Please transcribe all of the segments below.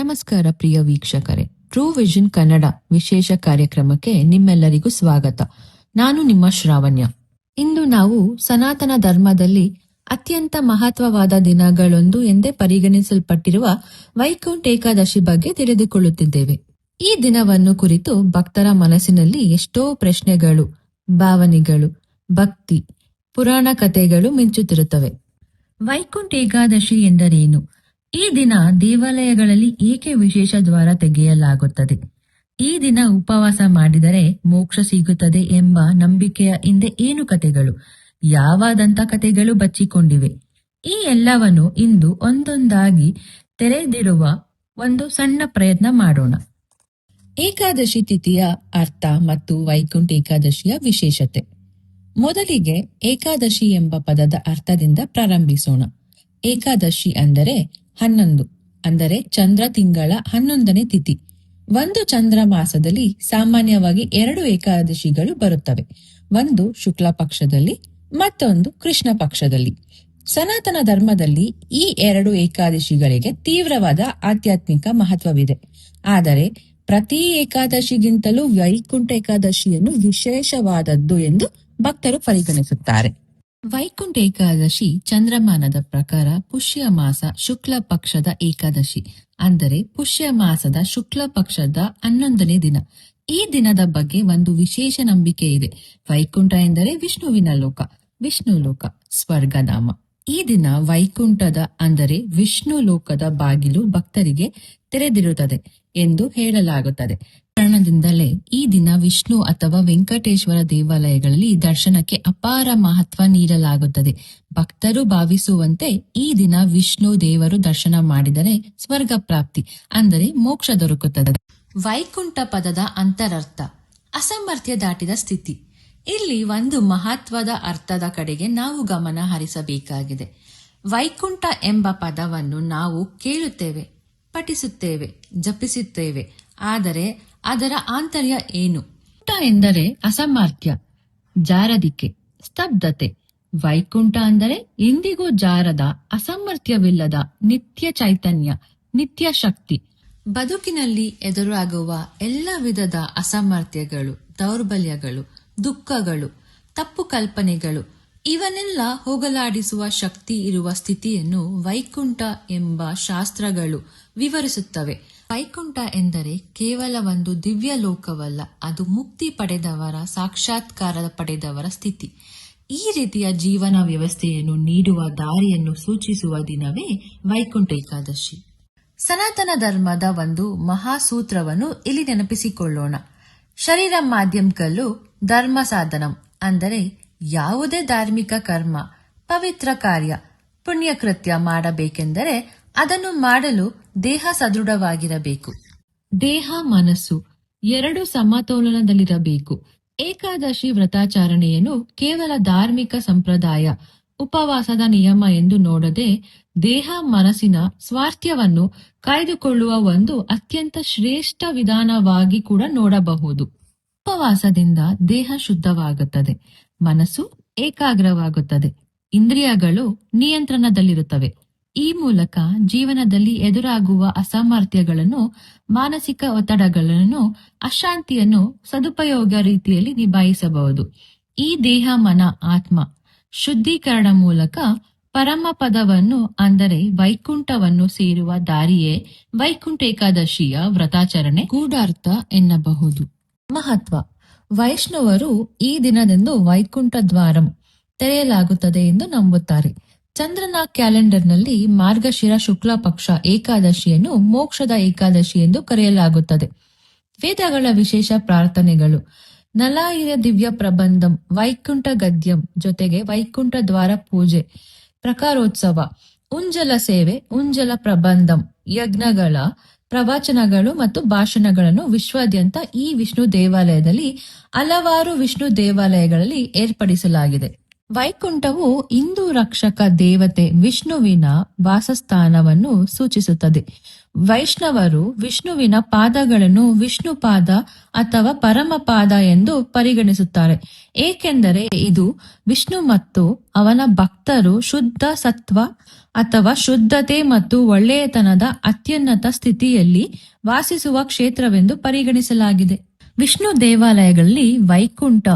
ನಮಸ್ಕಾರ ಪ್ರಿಯ ವೀಕ್ಷಕರೇ. True vision Kannada ವಿಶೇಷ ಕಾರ್ಯಕ್ರಮಕ್ಕೆ ನಿಮ್ಮೆಲ್ಲರಿಗೂ ಸ್ವಾಗತ. ನಾನು ನಿಮ್ಮ ಶ್ರಾವಣ್ಯ. ಇಂದು ನಾವು ಸನಾತನ ಧರ್ಮದಲ್ಲಿ ಅತ್ಯಂತ ಮಹತ್ವವಾದ ದಿನಗಳೊಂದು ಎಂದೇ ಪರಿಗಣಿಸಲ್ಪಟ್ಟಿರುವ ವೈಕುಂಠ ಏಕಾದಶಿ ಬಗ್ಗೆ ತಿಳಿದುಕೊಳ್ಳುತ್ತಿದ್ದೇವೆ. ಈ ದಿನವನ್ನು ಕುರಿತು ಭಕ್ತರ ಮನಸ್ಸಿನಲ್ಲಿ ಎಷ್ಟೋ ಪ್ರಶ್ನೆಗಳು, ಭಾವನೆಗಳು, ಭಕ್ತಿ, ಪುರಾಣ ಕಥೆಗಳು ಮಿಂಚುತ್ತಿರುತ್ತವೆ. ವೈಕುಂಠ ಏಕಾದಶಿ ಎಂದರೇನು? ಈ ದಿನ ದೇವಾಲಯಗಳಲ್ಲಿ ಏಕೆ ವಿಶೇಷ ದ್ವಾರ ತೆಗೆಯಲಾಗುತ್ತದೆ? ಈ ದಿನ ಉಪವಾಸ ಮಾಡಿದರೆ ಮೋಕ್ಷ ಸಿಗುತ್ತದೆ ಎಂಬ ನಂಬಿಕೆಯ ಹಿಂದೆ ಏನು ಕಥೆಗಳು? ಯಾವ ದಂತಕಥೆಗಳು ಬಚ್ಚಿಕೊಂಡಿವೆ. ಈ ಎಲ್ಲವನ್ನು ಇಂದು ಒಂದೊಂದಾಗಿ ತೆರೆದಿರುವ ಒಂದು ಸಣ್ಣ ಪ್ರಯತ್ನ ಮಾಡೋಣ. ಏಕಾದಶಿ ತಿಥಿಯ ಅರ್ಥ ಮತ್ತು ವೈಕುಂಠ ಏಕಾದಶಿಯ ವಿಶೇಷತೆ. ಮೊದಲಿಗೆ ಏಕಾದಶಿ ಎಂಬ ಪದದ ಅರ್ಥದಿಂದ ಪ್ರಾರಂಭಿಸೋಣ. ಏಕಾದಶಿ ಅಂದರೆ ಹನ್ನೊಂದು. ಅಂದರೆ ಚಂದ್ರ ತಿಂಗಳ ಹನ್ನೊಂದನೇ ತಿಥಿ. ಒಂದು ಚಂದ್ರ ಮಾಸದಲ್ಲಿ ಸಾಮಾನ್ಯವಾಗಿ ಎರಡು ಏಕಾದಶಿಗಳು ಬರುತ್ತವೆ. ಒಂದು ಶುಕ್ಲ ಪಕ್ಷದಲ್ಲಿ, ಮತ್ತೊಂದು ಕೃಷ್ಣ ಪಕ್ಷದಲ್ಲಿ. ಸನಾತನ ಧರ್ಮದಲ್ಲಿ ಈ ಎರಡು ಏಕಾದಶಿಗಳಿಗೆ ತೀವ್ರವಾದ ಆಧ್ಯಾತ್ಮಿಕ ಮಹತ್ವವಿದೆ. ಆದರೆ ಪ್ರತಿ ಏಕಾದಶಿಗಿಂತಲೂ ವೈಕುಂಠ ಏಕಾದಶಿಯನ್ನು ವಿಶೇಷವಾದದ್ದು ಎಂದು ಭಕ್ತರು ಪರಿಗಣಿಸುತ್ತಾರೆ. ವೈಕುಂಠ ಏಕಾದಶಿ ಚಂದ್ರಮಾನದ ಪ್ರಕಾರ ಪುಷ್ಯ ಮಾಸ ಶುಕ್ಲ ಪಕ್ಷದ ಏಕಾದಶಿ, ಅಂದರೆ ಪುಷ್ಯ ಮಾಸದ ಶುಕ್ಲ ಪಕ್ಷದ ಹನ್ನೊಂದನೇ ದಿನ. ಈ ದಿನದ ಬಗ್ಗೆ ಒಂದು ವಿಶೇಷ ನಂಬಿಕೆ ಇದೆ. ವೈಕುಂಠ ಎಂದರೆ ವಿಷ್ಣುವಿನ ಲೋಕ, ವಿಷ್ಣು ಲೋಕ, ಸ್ವರ್ಗಧಾಮ. ಈ ದಿನ ವೈಕುಂಠದ, ಅಂದರೆ ವಿಷ್ಣು ಲೋಕದ ಬಾಗಿಲು ಭಕ್ತರಿಗೆ ತೆರೆದಿರುತ್ತದೆ ಎಂದು ಹೇಳಲಾಗುತ್ತದೆ. ಕಾರಣದಿಂದಲೇ ಈ ದಿನ ವಿಷ್ಣು ಅಥವಾ ವೆಂಕಟೇಶ್ವರ ದೇವಾಲಯಗಳಲ್ಲಿ ದರ್ಶನಕ್ಕೆ ಅಪಾರ ಮಹತ್ವ ನೀಡಲಾಗುತ್ತದೆ. ಭಕ್ತರು ಭಾವಿಸುವಂತೆ ಈ ದಿನ ವಿಷ್ಣು ದೇವರು ದರ್ಶನ ಮಾಡಿದರೆ ಸ್ವರ್ಗ ಪ್ರಾಪ್ತಿ, ಅಂದರೆ ಮೋಕ್ಷ ದೊರಕುತ್ತದೆ. ವೈಕುಂಠ ಪದದ ಅಂತರರ್ಥ, ಅಸಮರ್ಥ್ಯ ದಾಟಿದ ಸ್ಥಿತಿ. ಇಲ್ಲಿ ಒಂದು ಮಹತ್ವದ ಅರ್ಥದ ಕಡೆಗೆ ನಾವು ಗಮನ ಹರಿಸಬೇಕಾಗಿದೆ. ವೈಕುಂಠ ಎಂಬ ಪದವನ್ನು ನಾವು ಕೇಳುತ್ತೇವೆ, ಪಠಿಸುತ್ತೇವೆ, ಜಪಿಸುತ್ತೇವೆ. ಆದರೆ ಅದರ ಆಂತರ್ಯ ಏನು? ಕುಂಠ ಎಂದರೆ ಅಸಾಮರ್ಥ್ಯ, ಜಾರದಿಕೆ, ಸ್ತಬ್ಧತೆ. ವೈಕುಂಠ ಅಂದರೆ ಇಂದಿಗೂ ಜಾರದ, ಅಸಾಮರ್ಥ್ಯವಿಲ್ಲದ ನಿತ್ಯ ಚೈತನ್ಯ, ನಿತ್ಯ ಶಕ್ತಿ. ಬದುಕಿನಲ್ಲಿ ಎದುರಾಗುವ ಎಲ್ಲ ವಿಧದ ಅಸಾಮರ್ಥ್ಯಗಳು, ದೌರ್ಬಲ್ಯಗಳು, ದುಃಖಗಳು, ತಪ್ಪು ಕಲ್ಪನೆಗಳು ಇವನ್ನೆಲ್ಲ ಹೋಗಲಾಡಿಸುವ ಶಕ್ತಿ ಇರುವ ಸ್ಥಿತಿಯನ್ನು ವೈಕುಂಠ ಎಂಬ ಶಾಸ್ತ್ರಗಳು ವಿವರಿಸುತ್ತವೆ. ವೈಕುಂಠ ಎಂದರೆ ಕೇವಲ ಒಂದು ದಿವ್ಯ ಲೋಕವಲ್ಲ, ಅದು ಮುಕ್ತಿ ಪಡೆದವರ, ಸಾಕ್ಷಾತ್ಕಾರ ಪಡೆದವರ ಸ್ಥಿತಿ. ಈ ರೀತಿಯ ಜೀವನ ವ್ಯವಸ್ಥೆಯನ್ನು ನೀಡುವ ದಾರಿಯನ್ನು ಸೂಚಿಸುವ ದಿನವೇ ವೈಕುಂಠ ಏಕಾದಶಿ. ಸನಾತನ ಧರ್ಮದ ಒಂದು ಮಹಾಸೂತ್ರವನ್ನು ಇಲ್ಲಿ ನೆನಪಿಸಿಕೊಳ್ಳೋಣ. ಶರೀರ ಮಾಧ್ಯಮಕಲ್ಲು ಧರ್ಮ ಸಾಧನಂ, ಅಂದರೆ ಯಾವುದೇ ಧಾರ್ಮಿಕ ಕರ್ಮ, ಪವಿತ್ರ ಕಾರ್ಯ, ಪುಣ್ಯಕೃತ್ಯ ಮಾಡಬೇಕೆಂದರೆ ಅದನ್ನು ಮಾಡಲು ದೇಹ ಸದೃಢವಾಗಿರಬೇಕು. ದೇಹ, ಮನಸ್ಸು ಎರಡು ಸಮತೋಲನದಲ್ಲಿರಬೇಕು. ಏಕಾದಶಿ ವ್ರತಾಚರಣೆಯನ್ನು ಕೇವಲ ಧಾರ್ಮಿಕ ಸಂಪ್ರದಾಯ, ಉಪವಾಸದ ನಿಯಮ ಎಂದು ನೋಡದೆ ದೇಹ, ಮನಸ್ಸಿನ ಸ್ವಾರ್ಥ್ಯವನ್ನು ಕಾಯ್ದುಕೊಳ್ಳುವ ಒಂದು ಅತ್ಯಂತ ಶ್ರೇಷ್ಠ ವಿಧಾನವಾಗಿ ಕೂಡ ನೋಡಬಹುದು. ಉಪವಾಸದಿಂದ ದೇಹ ಶುದ್ಧವಾಗುತ್ತದೆ. ಮನಸ್ಸು ಏಕಾಗ್ರವಾಗುತ್ತದೆ. ಇಂದ್ರಿಯಗಳು ನಿಯಂತ್ರಣದಲ್ಲಿರುತ್ತವೆ. ಈ ಮೂಲಕ ಜೀವನದಲ್ಲಿ ಎದುರಾಗುವ ಅಸಾಮರ್ಥ್ಯಗಳನ್ನು, ಮಾನಸಿಕ ಒತ್ತಡಗಳನ್ನು, ಅಶಾಂತಿಯನ್ನು ಸದುಪಯೋಗ ರೀತಿಯಲ್ಲಿ ನಿಭಾಯಿಸಬಹುದು. ಈ ದೇಹ, ಮನ, ಆತ್ಮ ಶುದ್ಧೀಕರಣ ಮೂಲಕ ಪರಮ ಪದವನ್ನು, ಅಂದರೆ ವೈಕುಂಠವನ್ನು ಸೇರುವ ದಾರಿಯೇ ವೈಕುಂಠ ಏಕಾದಶಿಯ ವ್ರತಾಚರಣೆ. ಗೂಢಾರ್ಥ ಎನ್ನಬಹುದು. ಮಹತ್ವ ವೈಷ್ಣವರು ಈ ದಿನದಂದು ವೈಕುಂಠ ದ್ವಾರಂ ತೆರೆಯಲಾಗುತ್ತದೆ ಎಂದು ನಂಬುತ್ತಾರೆ. ಚಂದ್ರನ ಕ್ಯಾಲೆಂಡರ್ನಲ್ಲಿ ಮಾರ್ಗಶಿರ ಶುಕ್ಲ ಪಕ್ಷ ಏಕಾದಶಿಯನ್ನು ಮೋಕ್ಷದ ಏಕಾದಶಿ ಎಂದು ಕರೆಯಲಾಗುತ್ತದೆ. ವೇದಗಳ ವಿಶೇಷ ಪ್ರಾರ್ಥನೆಗಳು. ನಲಾಯಿರ ದಿವ್ಯ ಪ್ರಬಂಧಂ, ವೈಕುಂಠ ಗದ್ಯಂ ಜೊತೆಗೆ ವೈಕುಂಠ ದ್ವಾರ ಪೂಜೆ, ಪ್ರಕಾರೋತ್ಸವ, ಉಂಜಲ ಸೇವೆ, ಉಂಜಲ ಪ್ರಬಂಧಂ, ಯಜ್ಞಗಳ ಪ್ರವಚನಗಳು ಮತ್ತು ಭಾಷಣಗಳನ್ನು ವಿಶ್ವಾದ್ಯಂತ ಈ ವಿಷ್ಣು ದೇವಾಲಯದಲ್ಲಿ ಹಲವಾರು ವಿಷ್ಣು ದೇವಾಲಯಗಳಲ್ಲಿ ಏರ್ಪಡಿಸಲಾಗಿದೆ. ವೈಕುಂಠವು ಹಿಂದೂ ರಕ್ಷಕ ದೇವತೆ ವಿಷ್ಣುವಿನ ವಾಸಸ್ಥಾನವನ್ನು ಸೂಚಿಸುತ್ತದೆ. ವೈಷ್ಣವರು ವಿಷ್ಣುವಿನ ಪಾದಗಳನ್ನು ವಿಷ್ಣು ಪಾದ ಅಥವಾ ಪರಮಪಾದ ಎಂದು ಪರಿಗಣಿಸುತ್ತಾರೆ. ಏಕೆಂದರೆ ಇದು ವಿಷ್ಣು ಮತ್ತು ಅವನ ಭಕ್ತರು ಶುದ್ಧ ಸತ್ವ ಅಥವಾ ಶುದ್ಧತೆ ಮತ್ತು ಒಳ್ಳೆಯತನದ ಅತ್ಯುನ್ನತ ಸ್ಥಿತಿಯಲ್ಲಿ ವಾಸಿಸುವ ಕ್ಷೇತ್ರವೆಂದು ಪರಿಗಣಿಸಲಾಗಿದೆ. ವಿಷ್ಣು ದೇವಾಲಯಗಳಲ್ಲಿ ವೈಕುಂಠ,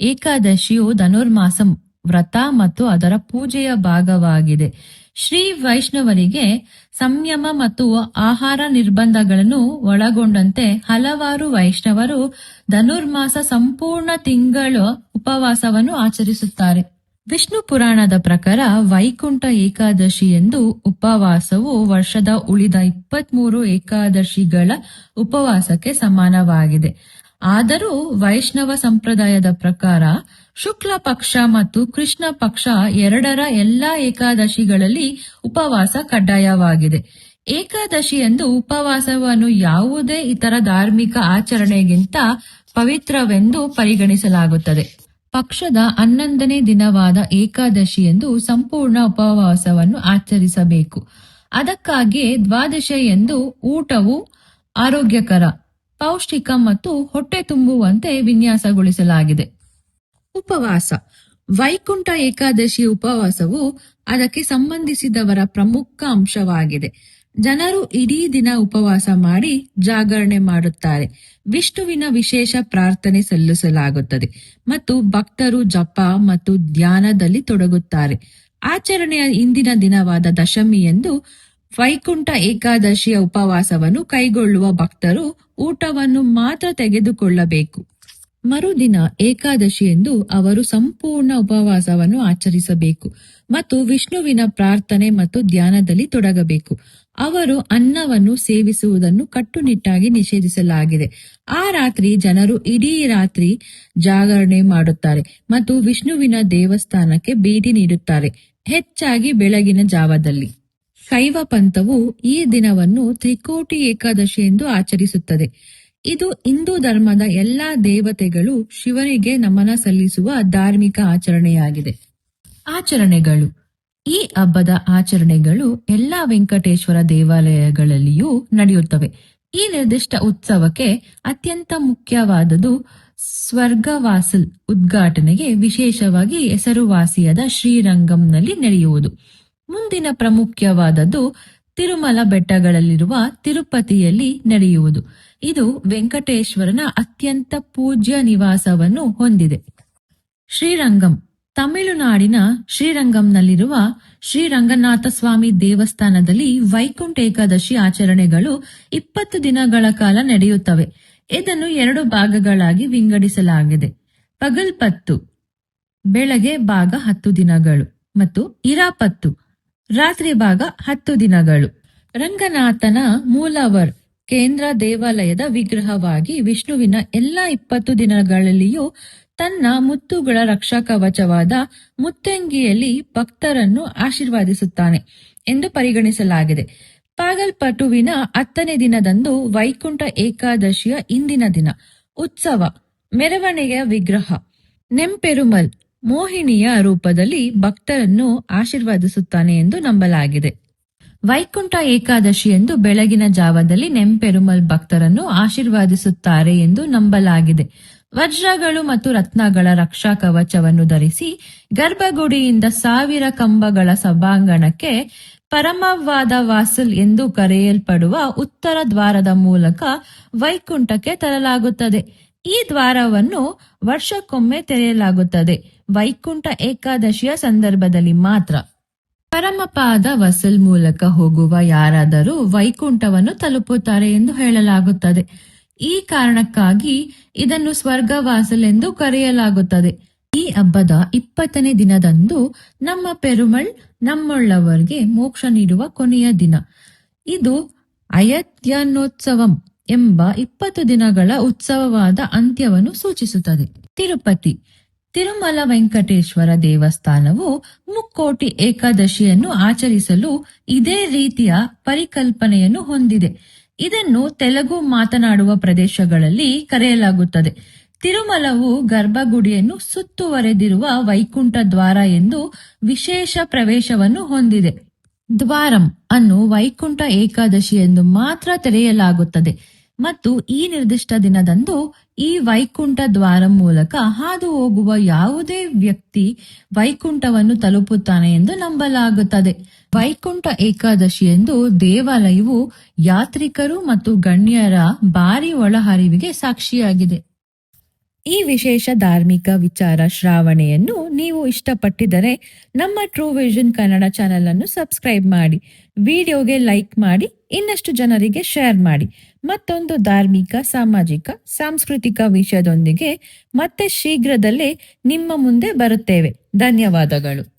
ಏಕಾದಶಿಯು ಧನುರ್ಮಾಸಂ ವ್ರತ ಮತ್ತು ಅದರ ಪೂಜೆಯ ಭಾಗವಾಗಿದೆ. ಶ್ರೀ ವೈಷ್ಣವರಿಗೆ ಸಂಯಮ ಮತ್ತು ಆಹಾರ ನಿರ್ಬಂಧಗಳನ್ನು ಒಳಗೊಂಡಂತೆ ಹಲವಾರು ವೈಷ್ಣವರು ಧನುರ್ಮಾಸ ಸಂಪೂರ್ಣ ತಿಂಗಳ ಉಪವಾಸವನ್ನು ಆಚರಿಸುತ್ತಾರೆ. ವಿಷ್ಣು ಪುರಾಣದ ಪ್ರಕಾರ ವೈಕುಂಠ ಏಕಾದಶಿ ಎಂದು ಉಪವಾಸವು ವರ್ಷದ ಉಳಿದ ಇಪ್ಪತ್ಮೂರು ಏಕಾದಶಿಗಳ ಉಪವಾಸಕ್ಕೆ ಸಮಾನವಾಗಿದೆ. ಆದರೂ ವೈಷ್ಣವ ಸಂಪ್ರದಾಯದ ಪ್ರಕಾರ ಶುಕ್ಲ ಪಕ್ಷ ಮತ್ತು ಕೃಷ್ಣ ಪಕ್ಷ ಎರಡರ ಎಲ್ಲಾ ಏಕಾದಶಿಗಳಲ್ಲಿ ಉಪವಾಸ ಕಡ್ಡಾಯವಾಗಿದೆ. ಏಕಾದಶಿ ಎಂದು ಉಪವಾಸವನ್ನು ಯಾವುದೇ ಇತರ ಧಾರ್ಮಿಕ ಆಚರಣೆಗಿಂತ ಪವಿತ್ರವೆಂದು ಪರಿಗಣಿಸಲಾಗುತ್ತದೆ. ಪಕ್ಷದ ಹನ್ನೊಂದನೇ ದಿನವಾದ ಏಕಾದಶಿ ಎಂದು ಸಂಪೂರ್ಣ ಉಪವಾಸವನ್ನು ಆಚರಿಸಬೇಕು. ಅದಕ್ಕಾಗಿಯೇ ದ್ವಾದಶಿ ಎಂದು ಊಟವು ಆರೋಗ್ಯಕರ, ಪೌಷ್ಟಿಕ ಮತ್ತು ಹೊಟ್ಟೆ ತುಂಬುವಂತೆ ವಿನ್ಯಾಸಗೊಳಿಸಲಾಗಿದೆ. ಉಪವಾಸ. ವೈಕುಂಠ ಏಕಾದಶಿ ಉಪವಾಸವು ಅದಕ್ಕೆ ಸಂಬಂಧಿಸಿದವರ ಪ್ರಮುಖ ಅಂಶವಾಗಿದೆ. ಜನರು ಇಡೀ ದಿನ ಉಪವಾಸ ಮಾಡಿ ಜಾಗರಣೆ ಮಾಡುತ್ತಾರೆ. ವಿಷ್ಣುವಿನ ವಿಶೇಷ ಪ್ರಾರ್ಥನೆ ಸಲ್ಲಿಸಲಾಗುತ್ತದೆ ಮತ್ತು ಭಕ್ತರು ಜಪ ಮತ್ತು ಧ್ಯಾನದಲ್ಲಿ ತೊಡಗುತ್ತಾರೆ. ಆಚರಣೆಯ ಇಂದಿನ ದಿನವಾದ ದಶಮಿಯಂದು ವೈಕುಂಠ ಏಕಾದಶಿಯ ಉಪವಾಸವನ್ನು ಕೈಗೊಳ್ಳುವ ಭಕ್ತರು ಊಟವನ್ನು ಮಾತ್ರ ತೆಗೆದುಕೊಳ್ಳಬೇಕು. ಮರುದಿನ ಏಕಾದಶಿ ಎಂದು ಅವರು ಸಂಪೂರ್ಣ ಉಪವಾಸವನ್ನು ಆಚರಿಸಬೇಕು ಮತ್ತು ವಿಷ್ಣುವಿನ ಪ್ರಾರ್ಥನೆ ಮತ್ತು ಧ್ಯಾನದಲ್ಲಿ ತೊಡಗಬೇಕು. ಅವರು ಅನ್ನವನ್ನು ಸೇವಿಸುವುದನ್ನು ಕಟ್ಟುನಿಟ್ಟಾಗಿ ನಿಷೇಧಿಸಲಾಗಿದೆ. ಆ ರಾತ್ರಿ ಜನರು ಇಡೀ ರಾತ್ರಿ ಜಾಗರಣೆ ಮಾಡುತ್ತಾರೆ ಮತ್ತು ವಿಷ್ಣುವಿನ ದೇವಸ್ಥಾನಕ್ಕೆ ಭೇಟಿ ನೀಡುತ್ತಾರೆ, ಹೆಚ್ಚಾಗಿ ಬೆಳಗಿನ ಜಾವದಲ್ಲಿ. ಶೈವ ಪಂಥವು ಈ ದಿನವನ್ನು ತ್ರಿಕೋಟಿ ಏಕಾದಶಿ ಎಂದು ಆಚರಿಸುತ್ತದೆ. ಇದು ಹಿಂದೂ ಧರ್ಮದ ಎಲ್ಲಾ ದೇವತೆಗಳು ಶಿವನಿಗೆ ನಮನ ಸಲ್ಲಿಸುವ ಧಾರ್ಮಿಕ ಆಚರಣೆಯಾಗಿದೆ. ಆಚರಣೆಗಳು. ಈ ಹಬ್ಬದ ಆಚರಣೆಗಳು ಎಲ್ಲಾ ವೆಂಕಟೇಶ್ವರ ದೇವಾಲಯಗಳಲ್ಲಿಯೂ ನಡೆಯುತ್ತವೆ. ಈ ನಿರ್ದಿಷ್ಟ ಉತ್ಸವಕ್ಕೆ ಅತ್ಯಂತ ಮುಖ್ಯವಾದದು ಸ್ವರ್ಗವಾಸಲ್ ಉದ್ಘಾಟನೆಗೆ ವಿಶೇಷವಾಗಿ ಹೆಸರುವಾಸಿಯಾದ ಶ್ರೀರಂಗಂನಲ್ಲಿ ನಡೆಯುವುದು. ಮುಂದಿನ ಪ್ರಮುಖವಾದದ್ದು ತಿರುಮಲ ಬೆಟ್ಟಗಳಲ್ಲಿರುವ ತಿರುಪತಿಯಲ್ಲಿ ನಡೆಯುವುದು. ಇದು ವೆಂಕಟೇಶ್ವರನ ಅತ್ಯಂತ ಪೂಜ್ಯ ನಿವಾಸವನ್ನು ಹೊಂದಿದೆ. ಶ್ರೀರಂಗಂ. ತಮಿಳುನಾಡಿನ ಶ್ರೀರಂಗಂನಲ್ಲಿರುವ ಶ್ರೀರಂಗನಾಥ ಸ್ವಾಮಿ ದೇವಸ್ಥಾನದಲ್ಲಿ ವೈಕುಂಠ ಏಕಾದಶಿ ಆಚರಣೆಗಳು ಇಪ್ಪತ್ತು ದಿನಗಳ ಕಾಲ ನಡೆಯುತ್ತವೆ. ಇದನ್ನು ಎರಡು ಭಾಗಗಳಾಗಿ ವಿಂಗಡಿಸಲಾಗಿದೆ. ಪಗಲ್ಪತ್ತು. ಬೆಳಗ್ಗೆ ಭಾಗ ಹತ್ತು ದಿನಗಳು. ಮತ್ತು ಇರಾಪತ್ತು. ರಾತ್ರಿ ಭಾಗ ಹತ್ತು ದಿನಗಳು. ರಂಗನಾಥನ ಮೂಲವರ್ ಕೇಂದ್ರ ದೇವಾಲಯದ ವಿಗ್ರಹವಾಗಿ ವಿಷ್ಣುವಿನ ಎಲ್ಲಾ ಇಪ್ಪತ್ತು ದಿನಗಳಲ್ಲಿಯೂ ತನ್ನ ಮುತ್ತುಗಳ ರಕ್ಷಾ ಕವಚವಾದ ಮುತ್ತಂಗಿಯಲ್ಲಿ ಭಕ್ತರನ್ನು ಆಶೀರ್ವಾದಿಸುತ್ತಾನೆ ಎಂದು ಪರಿಗಣಿಸಲಾಗಿದೆ. ಪಾಗಲ್ಪಟುವಿನ ಹತ್ತನೇ ದಿನದಂದು ವೈಕುಂಠ ಏಕಾದಶಿಯ ಇಂದಿನ ದಿನ, ಉತ್ಸವ, ಮೆರವಣಿಗೆಯ ವಿಗ್ರಹ, ನೆಂಪೆರುಮಲ್ ಮೋಹಿನಿಯ ರೂಪದಲ್ಲಿ ಭಕ್ತರನ್ನು ಆಶೀರ್ವದಿಸುತ್ತಾನೆ ಎಂದು ನಂಬಲಾಗಿದೆ. ವೈಕುಂಠ ಏಕಾದಶಿ ಎಂದು ಬೆಳಗಿನ ಜಾವದಲ್ಲಿ ನೆಂಪೆರುಮಲ್ ಭಕ್ತರನ್ನು ಆಶೀರ್ವಾದಿಸುತ್ತಾರೆ ಎಂದು ನಂಬಲಾಗಿದೆ. ವಜ್ರಗಳು ಮತ್ತು ರತ್ನಗಳ ರಕ್ಷಾ ಕವಚವನ್ನು ಧರಿಸಿ ಗರ್ಭಗುಡಿಯಿಂದ ಸಾವಿರ ಕಂಬಗಳ ಸಭಾಂಗಣಕ್ಕೆ ಪರಮವಾದ ವಾಸಲ್ ಎಂದು ಕರೆಯಲ್ಪಡುವ ಉತ್ತರ ದ್ವಾರದ ಮೂಲಕ ವೈಕುಂಠಕ್ಕೆ ತರಲಾಗುತ್ತದೆ. ಈ ದ್ವಾರವನ್ನು ವರ್ಷಕ್ಕೊಮ್ಮೆ ತೆರೆಯಲಾಗುತ್ತದೆ. ವೈಕುಂಠ ಏಕಾದಶಿಯ ಸಂದರ್ಭದಲ್ಲಿ ಮಾತ್ರ. ಪರಮಪಾದ ವಸಲ್ ಮೂಲಕ ಹೋಗುವ ಯಾರಾದರೂ ವೈಕುಂಠವನ್ನು ತಲುಪುತ್ತಾರೆ ಎಂದು ಹೇಳಲಾಗುತ್ತದೆ. ಈ ಕಾರಣಕ್ಕಾಗಿ ಇದನ್ನು ಸ್ವರ್ಗವಾಸಲ್ ಎಂದು ಕರೆಯಲಾಗುತ್ತದೆ. ಈ ಹಬ್ಬದ ಇಪ್ಪತ್ತನೇ ದಿನದಂದು ನಮ್ಮ ಪೆರುಮಳ್ ನಮ್ಮೊಳ್ಳವರಿಗೆ ಮೋಕ್ಷ ನೀಡುವ ಕೊನೆಯ ದಿನ. ಇದು ಅಯತ್ಯನೋತ್ಸವಂ ಎಂಬ ಇಪ್ಪತ್ತು ದಿನಗಳ ಉತ್ಸವವಾದ ಅಂತ್ಯವನ್ನು ಸೂಚಿಸುತ್ತದೆ. ತಿರುಪತಿ. ತಿರುಮಲ ವೆಂಕಟೇಶ್ವರ ದೇವಸ್ಥಾನವು ಮುಕ್ಕೋಟಿ ಏಕಾದಶಿಯನ್ನು ಆಚರಿಸಲು ಇದೇ ರೀತಿಯ ಪರಿಕಲ್ಪನೆಯನ್ನು ಹೊಂದಿದೆ. ಇದನ್ನು ತೆಲುಗು ಮಾತನಾಡುವ ಪ್ರದೇಶಗಳಲ್ಲಿ ಕರೆಯಲಾಗುತ್ತದೆ. ತಿರುಮಲವು ಗರ್ಭಗುಡಿಯನ್ನು ಸುತ್ತುವರೆದಿರುವ ವೈಕುಂಠ ದ್ವಾರ ಎಂದು ವಿಶೇಷ ಪ್ರವೇಶವನ್ನು ಹೊಂದಿದೆ. ದ್ವಾರಂ ಅನ್ನು ವೈಕುಂಠ ಏಕಾದಶಿ ಎಂದು ಮಾತ್ರ ತೆರೆಯಲಾಗುತ್ತದೆ. ಮತ್ತು ಈ ನಿರ್ದಿಷ್ಟ ದಿನದಂದು ಈ ವೈಕುಂಠ ದ್ವಾರ ಮೂಲಕ ಹಾದು ಹೋಗುವ ಯಾವುದೇ ವ್ಯಕ್ತಿ ವೈಕುಂಠವನ್ನು ತಲುಪುತ್ತಾನೆ ಎಂದು ನಂಬಲಾಗುತ್ತದೆ. ವೈಕುಂಠ ಏಕಾದಶಿ ಎಂದು ದೇವಾಲಯವು ಯಾತ್ರಿಕರು ಮತ್ತು ಗಣ್ಯರ ಭಾರಿ ಒಳಹರಿವಿಗೆ ಸಾಕ್ಷಿಯಾಗಿದೆ. ಈ ವಿಶೇಷ ಧಾರ್ಮಿಕ ವಿಚಾರ ಶ್ರಾವಣೆಯನ್ನು ನೀವು ಇಷ್ಟಪಟ್ಟಿದರೆ ನಮ್ಮ ಟ್ರೂ ವಿಷನ್ ಕನ್ನಡ ಚಾನೆಲ್ ಅನ್ನು ಸಬ್ಸ್ಕ್ರೈಬ್ ಮಾಡಿ, ವಿಡಿಯೋಗೆ ಲೈಕ್ ಮಾಡಿ, ಇನ್ನಷ್ಟು ಜನರಿಗೆ ಶೇರ್ ಮಾಡಿ. ಮತ್ತೊಂದು ಧಾರ್ಮಿಕ ಸಾಮಾಜಿಕ ಸಾಂಸ್ಕೃತಿಕ ವಿಷಯದೊಂದಿಗೆ ಮತ್ತೆ ಶೀಘ್ರದಲ್ಲೇ ನಿಮ್ಮ ಮುಂದೆ ಬರುತ್ತೇವೆ. ಧನ್ಯವಾದಗಳು.